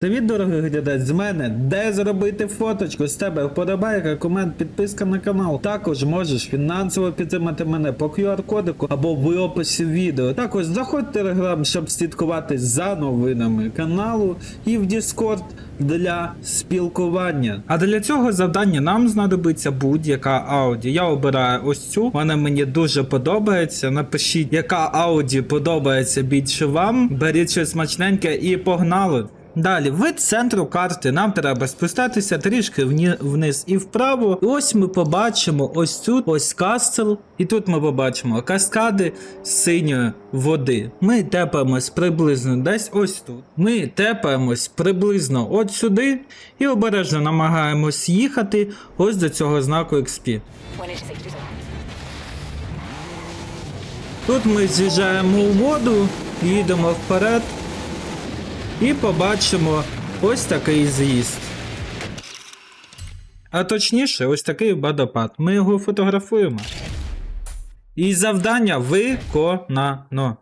Привіт, дорогий глядач, з мене, де зробити фоточку з тебе, вподобайка, комент, підписка на канал. Також можеш фінансово підтримати мене по QR-кодику або в описі відео. Також заходь в Telegram, щоб слідкувати за новинами каналу і в Discord для спілкування. А для цього завдання нам знадобиться будь-яка ауді. Я обираю ось цю, вона мені дуже подобається. Напишіть, яка ауді подобається більше вам. Беріть щось смачненьке і погнали. Далі, вид центру карти. Нам треба спустатися трішки вниз і вправо. І ось ми побачимо ось тут, ось кастел. І тут ми побачимо каскади синьої води. Ми тепаємось приблизно десь ось тут. Ми тепаємось приблизно от сюди і обережно намагаємось їхати ось до цього знаку XP. Тут ми з'їжджаємо у воду, їдемо вперед і побачимо ось такий з'їзд. А точніше, ось такий водопад. Ми його фотографуємо. І завдання виконано.